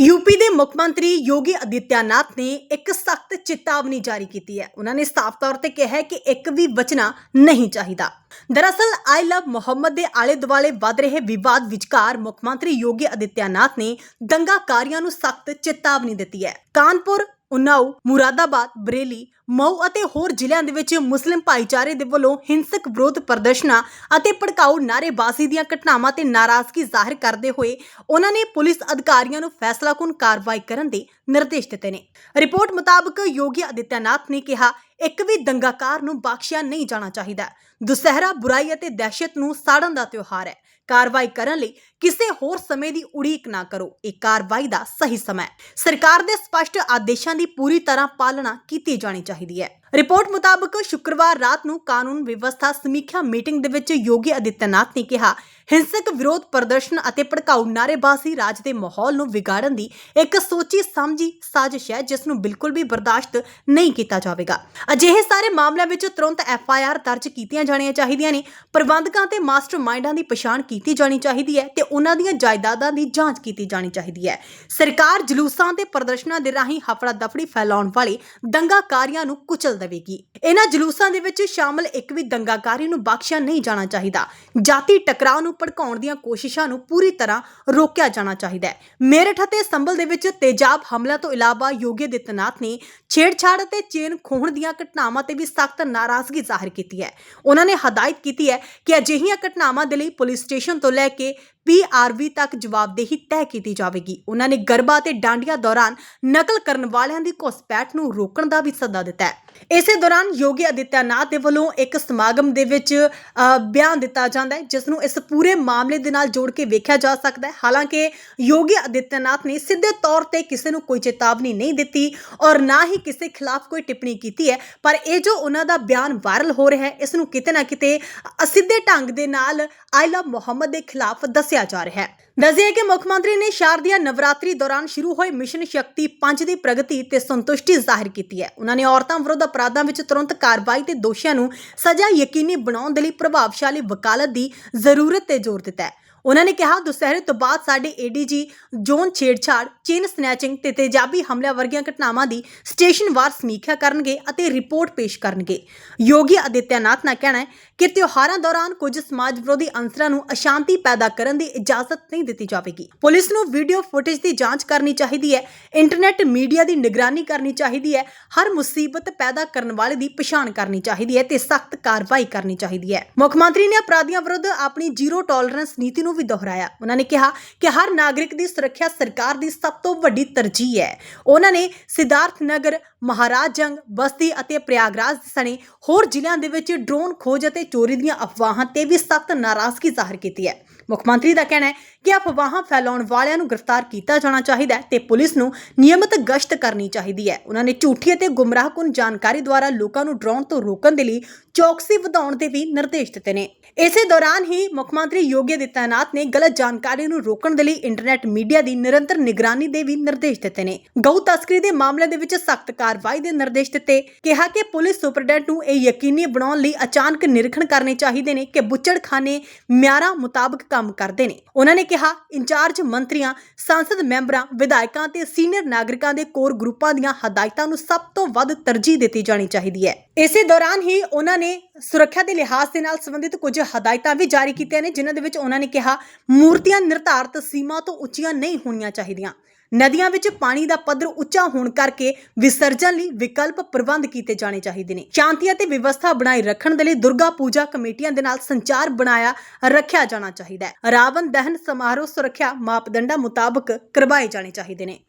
UP ਦੇ ਮੁੱਖ ਮੰਤਰੀ ਯੋਗੀ ਅਦਿੱਤਿਆਨਾਥ ਨੇ ਇੱਕ ਸਖਤ ਚੇਤਾਵਨੀ ਜਾਰੀ ਕੀਤੀ ਹੈ। ਉਹਨਾਂ ਨੇ ਸਾਫ਼ ਤੌਰ ਤੇ ਕਿਹਾ ਹੈ ਕਿ ਇੱਕ ਵੀ ਬਚਣਾ ਨਹੀਂ ਚਾਹੀਦਾ। ਦਰਅਸਲ ਆਈ ਲਵ ਮੁਹੰਮਦ ਦੇ ਆਲੇ ਦੁਆਲੇ ਵੱਧ ਰਹੇ ਵਿਵਾਦ ਵਿਚਕਾਰ ਮੁੱਖ ਮੰਤਰੀ ਯੋਗੀ ਅਦਿੱਤਿਆਨਾਥ ਨੇ ਦੰਗਾਕਾਰੀਆਂ ਨੂੰ ਸਖਤ ਚੇਤਾਵਨੀ ਦਿੱਤੀ ਹੈ। ਕਾਨਪੁਰ, ਉਨਾਓ, ਮੁਰਾਦਾਬਾਦ, ਬਰੇਲੀ ਮਊ ਅਤੇ ਹੋਰ ਜ਼ਿਲ੍ਹਿਆਂ ਦੇ ਵਿੱਚ ਮੁਸਲਿਮ ਭਾਈਚਾਰੇ ਦੇ ਵੱਲੋਂ ਹਿੰਸਕ ਵਿਰੋਧ ਪ੍ਰਦਰਸ਼ਨਾਂ ਅਤੇ ਭੜਕਾਊ ਨਾਅਰੇਬਾਜ਼ੀ ਦੀਆਂ ਘਟਨਾਵਾਂ ਤੇ ਨਾਰਾਜ਼ਗੀ ਜ਼ਾਹਿਰ ਕਰਦੇ ਹੋਏ ਉਹਨਾਂ ਨੇ ਪੁਲਿਸ ਅਧਿਕਾਰੀਆਂ ਨੂੰ ਫੈਸਲਾਕੁਨ ਕਾਰਵਾਈ ਕਰਨ ਦੇ ਨਿਰਦੇਸ਼ ਦਿੱਤੇ ਨੇ। ਰਿਪੋਰਟ ਮੁਤਾਬਕ ਯੋਗੀ ਆਦਿੱਤਿਆਨਾਥ ਨੇ ਕਿਹਾ, ਇੱਕ ਵੀ ਦੰਗਾਕਾਰ ਨੂੰ ਬਖਸ਼ਿਆ ਨਹੀਂ ਜਾਣਾ ਚਾਹੀਦਾ। ਦੁਸਹਿਰਾ, ਬੁਰਾਈ ਅਤੇ ਦਹਿਸ਼ਤ ਨੂੰ ਸਾੜਨ ਦਾ ਤਿਉਹਾਰ ਹੈ। ਕਾਰਵਾਈ ਕਰਨ ਲਈ ਕਿਸੇ ਹੋਰ ਸਮੇਂ ਦੀ ਉਡੀਕ ਨਾ ਕਰੋ। ਇਹ ਕਾਰਵਾਈ ਦਾ ਸਹੀ ਸਮਾਂ ਹੈ। ਸਰਕਾਰ ਦੇ ਸਪਸ਼ਟ ਆਦੇਸ਼ਾਂ ਦੀ ਪੂਰੀ ਤਰ੍ਹਾਂ ਪਾਲਣਾ ਕੀਤੀ ਜਾਣੀ ਚਾਹੀਦੀ ਹੈ। ਰਿਪੋਰਟ ਮੁਤਾਬਕ ਸ਼ੁੱਕਰਵਾਰ ਰਾਤ ਨੂੰ ਕਾਨੂੰਨ ਵਿਵਸਥਾ ਸਮੀਖਿਆ ਮੀਟਿੰਗ ਦੇ ਵਿੱਚ ਯੋਗੀ ਆਦਿੱਤਿਆਨਾਥ ਨੇ ਕਿਹਾ ਹਿੰਸਕ ਵਿਰੋਧ ਪ੍ਰਦਰਸ਼ਨ ਅਤੇ ਭੜਕਾਊ ਨਾਅਰੇਬਾਜ਼ੀ ਰਾਜ ਦੇ ਮਾਹੌਲ ਨੂੰ ਵਿਗਾੜਨ ਦੀ ਇੱਕ ਸੋਚੀ ਸਮਝੀ ਸਾਜ਼ਿਸ਼ ਹੈ, ਜਿਸ ਨੂੰ ਬਿਲਕੁਲ ਵੀ ਬਰਦਾਸ਼ਤ ਨਹੀਂ ਕੀਤਾ ਜਾਵੇਗਾ। ਅਜਿਹੇ ਸਾਰੇ ਮਾਮਲਿਆਂ ਵਿੱਚ ਤੁਰੰਤ ਐਫ ਆਈ ਆਰ ਦਰਜ ਕੀਤੀਆਂ ਜਾਣੀਆਂ ਚਾਹੀਦੀਆਂ ਨੇ। ਪ੍ਰਬੰਧਕਾਂ ਤੇ ਮਾਸਟਰਮਾਈਂਡਾਂ ਦੀ ਪਛਾਣ ਕੀਤੀ ਜਾਣੀ ਚਾਹੀਦੀ ਹੈ ਤੇ ਉਹਨਾਂ ਦੀਆਂ ਜਾਇਦਾਦਾਂ ਦੀ ਜਾਂਚ ਕੀਤੀ ਜਾਣੀ ਚਾਹੀਦੀ ਹੈ। ਸਰਕਾਰ ਜਲੂਸਾਂ ਤੇ ਪ੍ਰਦਰਸ਼ਨਾਂ ਦੇ ਰਾਹੀਂ ਹਫੜਾ ਦਫੜੀ ਫੈਲਾਉਣ ਵਾਲੇ ਦੰਗਾਕਾਰੀਆਂ ਨੂੰ ਕੁਚਲ ਦੇਵੇਗੀ। ਇਹਨਾਂ ਜਲੂਸਾਂ ਦੇ ਵਿੱਚ ਸ਼ਾਮਲ ਇੱਕ ਵੀ ਦੰਗਾਕਾਰੀ ਨੂੰ ਬਖਸ਼ਿਆ ਨਹੀਂ ਜਾਣਾ ਚਾਹੀਦਾ। ਜਾਤੀ ਟਕਰਾਅ ਨੂੰ ਭੜਕਾਉਣ ਦੀਆਂ ਕੋਸ਼ਿਸ਼ਾਂ ਨੂੰ ਪੂਰੀ ਤਰ੍ਹਾਂ ਰੋਕਿਆ ਜਾਣਾ ਚਾਹੀਦਾ ਹੈ। ਮੇਰਠ ਅਤੇ ਸੰਭਲ ਦੇ ਵਿੱਚ ਤੇਜ਼ਾਬ ਹਮਲਾ ਤੋਂ ਇਲਾਵਾ ਯੋਗੀ ਆਦਿੱਤਿਆਨਾਥ ਨੇ ਛੇੜਛਾੜ ਅਤੇ ਚੇਨ ਖੋਹਣ ਦੀਆਂ ਘਟਨਾਵਾਂ ਤੇ ਵੀ ਸਖਤ ਨਾਰਾਜ਼ਗੀ ਜ਼ਾਹਿਰ ਕੀਤੀ ਹੈ। ਉਹਨਾਂ ਨੇ ਹਦਾਇਤ ਕੀਤੀ ਹੈ ਕਿ ਅਜਿਹੀਆਂ ਘਟਨਾਵਾਂ ਦੇ ਲਈ ਪੁਲਿਸ ਸਟੇਸ਼ਨ ਤੋਂ ਲੈ ਕੇ ਪੀਆਰਵੀ ਤੱਕ ਜਵਾਬਦੇਹੀ ਤੈਅ ਕੀਤੀ ਜਾਵੇਗੀ। ਉਹਨਾਂ ਨੇ ਗਰਬਾ ਤੇ ਡਾਂਡੀਆਂ ਦੌਰਾਨ ਨਕਲ ਕਰਨ ਵਾਲਿਆਂ ਦੀ ਘੁਸਪੈਠ ਨੂੰ ਰੋਕਣ ਦਾ ਵੀ ਸੱਦਾ ਦਿੱਤਾ ਹੈ। ਇਸੇ ਦੌਰਾਨ ਯੋਗੀ ਆਦਿੱਤਿਆਨਾਥ ਦੇ ਵੱਲੋਂ ਇੱਕ ਸਮਾਗਮ ਦੇ ਵਿੱਚ ਅ, ਬਿਆਨ ਦਿੱਤਾ ਜਾਂਦਾ ਹੈ ਜਿਸ ਨੂੰ ਇਸ ਪੂਰੇ ਮਾਮਲੇ ਦੇ ਨਾਲ ਜੋੜ ਕੇ ਵੇਖਿਆ ਜਾ ਸਕਦਾ ਹੈ। ਹਾਲਾਂਕਿ ਯੋਗੀ ਆਦਿੱਤਿਆਨਾਥ ਨੇ ਸਿੱਧੇ ਤੌਰ ਤੇ ਕਿਸੇ ਨੂੰ ਕੋਈ ਚੇਤਾਵਨੀ ਨਹੀਂ ਦਿੱਤੀ ਔਰ ਨਾ ਹੀ ਕਿਸੇ ਖਿਲਾਫ ਕੋਈ ਟਿੱਪਣੀ ਕੀਤੀ ਹੈ ਪਰ ਇਹ ਜੋ ਉਹਨਾਂ ਦਾ ਬਿਆਨ ਵਾਇਰਲ ਹੋ ਰਿਹਾ ਹੈ ਇਸ ਨੂੰ ਕਿਤੇ ਨਾ ਕਿਤੇ ਅਸਿੱਧੇ ਢੰਗ ਦੇ ਨਾਲ ਆਈ ਲਵ ਮੁਹੰਮਦ ਦੇ ਖਿਲਾਫ ਦੱਸਿਆ ਜਾ ਰਿਹਾ ਹੈ। ਦੱਸਿਆ ਕਿ ਮੁੱਖ ਮੰਤਰੀ ਨੇ ਸ਼ਾਰਦੀਆ ਨਵਰਾਤਰੀ ਦੌਰਾਨ ਸ਼ੁਰੂ ਹੋਏ ਮਿਸ਼ਨ ਸ਼ਕਤੀ 5 ਦੀ ਪ੍ਰਗਤੀ ਤੇ ਸੰਤੁਸ਼ਟੀ ਜ਼ਾਹਿਰ ਕੀਤੀ ਹੈ। ਉਹਨਾਂ ਨੇ ਔਰਤਾਂ ਵਿਰੁੱਧ ਅਪਰਾਧਾਂ ਵਿੱਚ ਤੁਰੰਤ ਕਾਰਵਾਈ ਤੇ ਦੋਸ਼ੀਆਂ ਨੂੰ ਸਜ਼ਾ ਯਕੀਨੀ ਬਣਾਉਣ ਦੇ ਲਈ ਪ੍ਰਭਾਵਸ਼ਾਲੀ ਵਕਾਲਤ ਦੀ ਜ਼ਰੂਰਤ ਤੇ ਜ਼ੋਰ ਦਿੱਤਾ ਹੈ। ਉਹਨਾਂ ਨੇ ਕਿਹਾ, ਦੁਸਹਿਰੇ ਤੋਂ ਬਾਅਦ ਸਾਡੇ ਏਡੀਜੀ ਜ਼ੋਨ ਛੇੜਛਾੜ, ਚੇਨ ਸਨੈਚਿੰਗ ਤੇ ਤੇਜ਼ਾਬੀ ਹਮਲਿਆਂ ਵਰਗੀਆਂ ਘਟਨਾਵਾਂ ਦੀ ਸਟੇਸ਼ਨਵਾਰ ਸਮੀਖਿਆ ਕਰਨਗੇ ਅਤੇ ਰਿਪੋਰਟ ਪੇਸ਼ ਕਰਨਗੇ। ਯੋਗੀ ਆਦਿੱਤਿਆਨਾਥ ਦਾ ਕਹਿਣਾ ਹੈ ਕਿ ਤਿਉਹਾਰਾਂ ਦੌਰਾਨ ਕੁਝ ਸਮਾਜ ਵਿਰੋਧੀ ਅੰਸਰਾਂ ਨੂੰ ਅਸ਼ਾਂਤੀ ਪੈਦਾ ਕਰਨ ਦੀ ਇਜਾਜ਼ਤ ਨਹੀਂ ਦਿੱਤੀ ਜਾਵੇਗੀ। ਪੁਲਿਸ ਨੂੰ ਵੀਡੀਓ ਫੁਟੇਜ ਦੀ ਜਾਂਚ ਕਰਨੀ ਚਾਹੀਦੀ ਹੈ ਇੰਟਰਨੈਟ ਮੀਡੀਆ ਦੀ ਨਿਗਰਾਨੀ ਕਰਨੀ ਚਾਹੀਦੀ ਹੈ, ਹਰ ਮੁਸੀਬਤ ਪੈਦਾ ਕਰਨ ਵਾਲੇ ਦੀ ਪਛਾਣ ਕਰਨੀ ਚਾਹੀਦੀ ਹੈ ਤੇ ਸਖਤ ਕਾਰਵਾਈ ਕਰਨੀ ਚਾਹੀਦੀ ਹੈ। ਮੁੱਖ ਮੰਤਰੀ ਨੇ ਅਪਰਾਧੀਆਂ ਵਿਰੁੱਧ ਆਪਣੀ ਜ਼ੀਰੋ ਟੋਲਰੈਂਸ ਨੀਤੀ ਨੂੰ ਵੀ ਦੁਹਰਾਇਆ। ਉਹਨਾਂ ਨੇ ਕਿਹਾ ਕਿ ਹਰ ਨਾਗਰਿਕ ਦੀ ਸੁਰੱਖਿਆ ਸਰਕਾਰ ਦੀ ਸਭ ਤੋਂ ਵੱਡੀ ਤਰਜੀਹ ਹੈ। ਉਹਨਾਂ ਨੇ ਸਿਧਾਰਥ ਨਗਰ ਮਹਾਰਾਜ ਜੰਗ, ਬਸਤੀ ਅਤੇ ਪ੍ਰਯਾਗਰਾਜ ਸਣੇ ਹੋਰ ਜ਼ਿਲ੍ਹਿਆਂ ਦੇ ਵਿੱਚ ਡਰੋਨ ਖੋਜ ਅਤੇ ਚੋਰੀ ਦੀਆਂ ਅਫਵਾਹਾਂ ਤੇ ਵੀ ਸਖਤ ਨਾਰਾਜ਼ਗੀ ਜ਼ਾਹਰ ਕੀਤੀ ਹੈ। ਮੁੱਖ ਮੰਤਰੀ ਦਾ ਕਹਿਣਾ ਹੈ ਕਿ ਅਫਵਾਹਾਂ ਫੈਲਾਉਣ ਵਾਲਿਆਂ ਨੂੰ ਗ੍ਰਿਫਤਾਰ ਕੀਤਾ ਜਾਣਾ ਚਾਹੀਦਾ ਹੈ ਤੇ ਪੁਲਿਸ ਨੂੰ ਨਿਯਮਿਤ ਗਸ਼ਤ ਕਰਨੀ ਚਾਹੀਦੀ ਹੈ। ਉਹਨਾਂ ਨੇ ਝੂਠੀ ਅਤੇ ਗੁੰਮਰਾਹਕੁਨ ਜਾਣਕਾਰੀ ਦੁਆਰਾ ਲੋਕਾਂ ਨੂੰ ਡਰਾਉਣ ਤੋਂ ਰੋਕਣ ਦੇ ਲਈ ਚੌਕਸੀ ਵਧਾਉਣ ਦੇ ਵੀ ਨਿਰਦੇਸ਼ ਦਿੱਤੇ ਨੇ। ਇਸੇ ਦੌਰਾਨ ਹੀ ਮੁੱਖ ਮੰਤਰੀ ਯੋਗੀ ਆਦਿੱਤਿਆਨਾਥ ਨੇ ਗਲਤ ਜਾਣਕਾਰੀ ਨੂੰ ਰੋਕਣ ਦੇ ਲਈ ਇੰਟਰਨੈਟ ਮੀਡੀਆ ਦੀ ਨਿਰੰਤਰ ਨਿਗਰਾਨੀ ਦੇ ਵੀ ਨਿਰਦੇਸ਼ ਦਿੱਤੇ ਨੇ। ਗਊ ਤਸਕਰੀ ਦੇ ਮਾਮਲੇ ਦੇ ਵਿੱਚ ਸਖਤ ਕਾਰਵਾਈ ਦੇ ਨਿਰਦੇਸ਼ ਦਿੱਤੇ। ਕਿਹਾ ਕਿ ਪੁਲਿਸ ਸੁਪਰਡੈਂਟ ਨੂੰ ਇਹ ਯਕੀਨੀ ਬਣਾਉਣ ਲਈ ਅਚਾਨਕ ਨਿਰੀਖਣ ਕਰਨੇ ਚਾਹੀਦੇ ਨੇ ਕਿ ਬੁੱਚੜਖਾਨੇ ਮਿਆਰਾਂ ਮੁਤਾਬਕ ਕੰਮ ਕਰਦੇ ਨੇ। ਉਹਨਾਂ ਨੇ ਕਿਹਾ, ਇੰਚਾਰਜ ਮੰਤਰੀਆਂ, ਸੰਸਦ ਮੈਂਬਰਾਂ, ਵਿਧਾਇਕਾਂ ਤੇ ਸੀਨੀਅਰ ਨਾਗਰਿਕਾਂ ਦੇ ਕੋਰ ਗਰੁੱਪਾਂ ਦੀਆਂ ਹਦਾਇਤਾਂ ਨੂੰ ਸਭ ਤੋਂ ਵੱਧ ਤਰਜੀਹ ਦਿੱਤੀ ਜਾਣੀ ਚਾਹੀਦੀ ਹੈ। ਇਸੇ ਦੌਰਾਨ ਹੀ ਉਹਨਾਂ ਨੇ ਸੁਰੱਖਿਆ ਦੇ ਲਿਹਾਜ਼ ਦੇ ਨਾਲ ਸੰਬੰਧਿਤ ਕੁਝ ਹਦਾਇਤਾਂ ਵੀ ਜਾਰੀ ਕੀਤੀਆਂ ਨੇ, ਜਿਨ੍ਹਾਂ ਦੇ ਵਿੱਚ ਉਹਨਾਂ ਨੇ ਕਿਹਾ, ਮੂਰਤੀਆਂ ਨਿਰਧਾਰਤ ਸੀਮਾ ਤੋਂ ਉੱਚੀਆਂ ਨਹੀਂ ਹੋਣੀਆਂ ਚਾਹੀਦੀਆਂ। ਨਦੀਆਂ ਵਿੱਚ ਪਾਣੀ ਦਾ ਪੱਧਰ ਉੱਚਾ ਹੋਣ ਕਰਕੇ ਵਿਸਰਜਨ ਲਈ ਵਿਕਲਪ ਪ੍ਰਬੰਧ ਕੀਤੇ ਜਾਣੇ ਚਾਹੀਦੇ ਨੇ। ਸ਼ਾਂਤੀ ਅਤੇ ਵਿਵਸਥਾ ਬਣਾਈ ਰੱਖਣ ਦੇ ਲਈ ਦੁਰਗਾ ਪੂਜਾ ਕਮੇਟੀਆਂ ਦੇ ਨਾਲ ਸੰਚਾਰ ਬਣਾਇਆ, ਰੱਖਿਆ ਜਾਣਾ ਚਾਹੀਦਾ ਹੈ। ਰਾਵਣ ਦਹਨ ਸਮਾਰੋਹ ਸੁਰੱਖਿਆ ਮਾਪਦੰਡਾਂ ਮੁਤਾਬਕ ਕਰਵਾਏ ਜਾਣੇ ਚਾਹੀਦੇ ਨੇ।